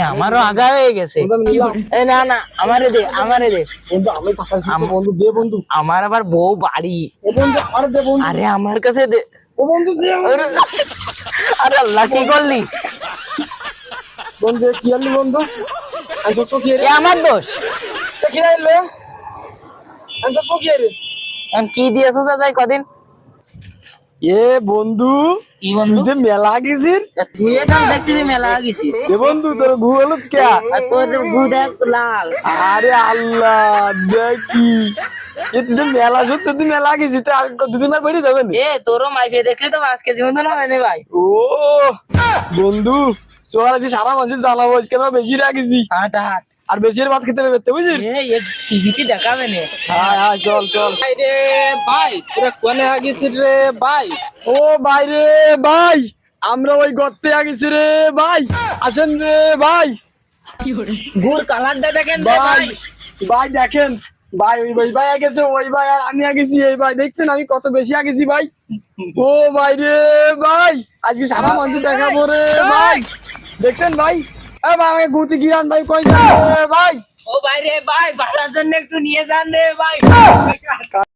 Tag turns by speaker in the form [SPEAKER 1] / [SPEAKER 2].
[SPEAKER 1] আমারও আগা হয়ে গেছে।
[SPEAKER 2] বন্ধু, আমি নিলাম।
[SPEAKER 1] এ না না আমারে দে আমারে দে।
[SPEAKER 2] বন্ধু আমি চাকা শিখব
[SPEAKER 1] আম-
[SPEAKER 2] বন্ধু দে বন্ধু।
[SPEAKER 1] আমার আবার বউ বাড়ি।
[SPEAKER 2] আর
[SPEAKER 1] আমার কাছে দে।
[SPEAKER 2] ও বন্ধু দে
[SPEAKER 1] আরে আরে আল্লাহ কি করলি?
[SPEAKER 2] বন্ধু কি আনলি বন্ধু?
[SPEAKER 1] আমার দোষ।
[SPEAKER 2] কি
[SPEAKER 1] দিয়েছ তাই কদিন?
[SPEAKER 2] এ বন্ধু তুই যে মেলা গেছিস?
[SPEAKER 1] তুই এখন দেখছিস মেলা গেছি
[SPEAKER 2] এ বন্ধু তোর ঘু হলুদ কে?
[SPEAKER 1] আর তোর গু দেখ লাল।
[SPEAKER 2] আরে আল্লাহ দেখি এ তুই মেলা সত্যি তুই মেলা গেছিস তো আর দুদিন আর বেরিয়ে যাবেন
[SPEAKER 1] এ তোরও মাইফে দেখলি তো পাঁচ কেজি মতন না ভাই।
[SPEAKER 2] ও বন্ধু সারা মানুষ জ্বালাবো আজকে আমরা বেশি রাখেছি
[SPEAKER 1] হাট হাট।
[SPEAKER 2] আর বেশি ভাত খেতে পেতে
[SPEAKER 1] এ টিভিতে দেখাবে না?
[SPEAKER 2] হ্যাঁ হ্যাঁ চল চল।
[SPEAKER 1] ভাই রে ভাই তোরা কোনে আগিছিস রে ভাই?
[SPEAKER 2] ও ভাই রে ভাই আমরা ওই গর্তে আগেছি রে ভাই। আসেন রে ভাই।
[SPEAKER 1] গুড় কালারটা দেখেন
[SPEAKER 2] ভাই
[SPEAKER 1] ভাই।
[SPEAKER 2] ভাই দেখেন। ভাই ওই ভাই ভাই আগেছে ওই ভাই আর আমি আগেছি এই ভাই। দেখছেন আমি কত বেশি আগেছি ভাই? ও ভাই রে ভাই আজকে সারা মানুষ দেখাবো রে ভাই। দেখছেন ভাই? এ ভাই আমাকে গুতি গিরান ভাই কই যান রে ভাই
[SPEAKER 1] ও ভাই রে ভাই বাড়ার জন্য একটু নিয়ে যান রে ভাই